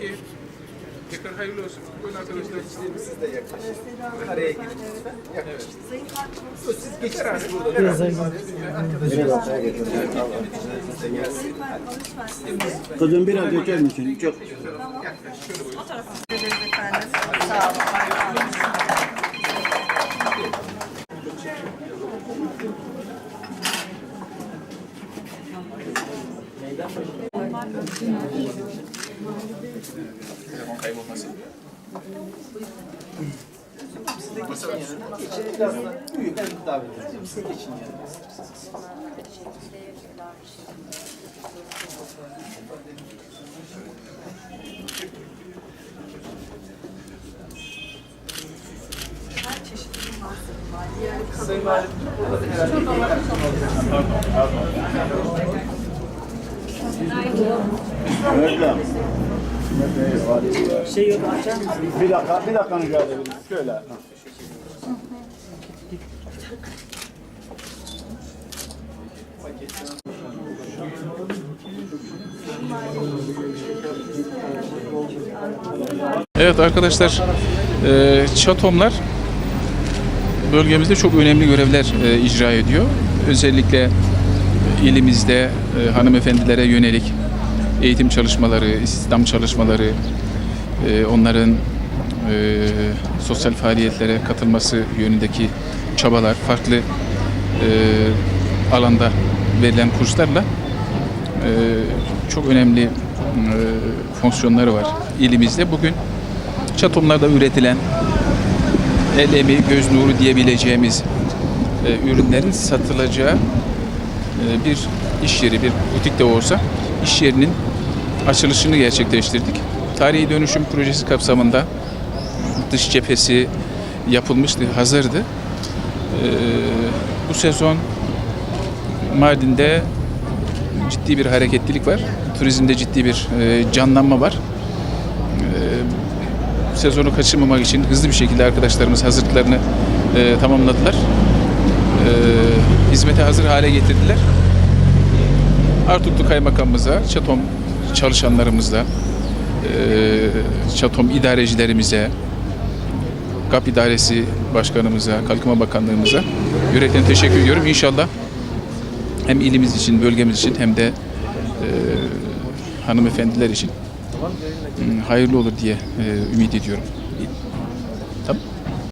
Peki. Tekrar hayırlı olsun. Buyurun arkadaşlar. Siz de yaklaşın. Kareye girin lütfen. Yaklaşın. Siz geçin. Siz burada. Biraz sayın. Kızım biraz geçer misin? Çok. ederiz efendim. Sağ olun. Telefon kaybolmasın. Geçin biraz da uyuyun. Ben davet edeceğim. Siz geçin yani. Sayın Valim, burada da herhalde Öyle. Şey yok açar mısın? Bir dakika, bir dakika rica edebilirim. Şöyle. ha. Evet arkadaşlar, e, Çatomlar bölgemizde çok önemli görevler e, icra ediyor. Özellikle ilimizde e, hanımefendilere yönelik eğitim çalışmaları, istihdam çalışmaları, e, onların e, sosyal faaliyetlere katılması yönündeki çabalar, farklı e, alanda verilen kurslarla e, çok önemli e, fonksiyonları var ilimizde. Bugün Çatomlarda üretilen el emeği, göz nuru diyebileceğimiz e, ürünlerin satılacağı bir iş yeri, bir butik de olsa iş yerinin açılışını gerçekleştirdik. Tarihi dönüşüm projesi kapsamında dış cephesi yapılmıştı, hazırdı. E, bu sezon Mardin'de ciddi bir hareketlilik var. Turizmde ciddi bir e, canlanma var. E, sezonu kaçırmamak için hızlı bir şekilde arkadaşlarımız hazırlıklarını e, tamamladılar. Hizmete hazır hale getirdiler. Artuklu Kaymakamımıza, Çatom çalışanlarımıza, Çatom idarecilerimize, GAP İdaresi Başkanımıza, Kalkınma Bakanlığımıza yürekten teşekkür ediyorum. İnşallah hem ilimiz için, bölgemiz için hem de e, hanımefendiler için mm, hayırlı olur diye e, ümit ediyorum.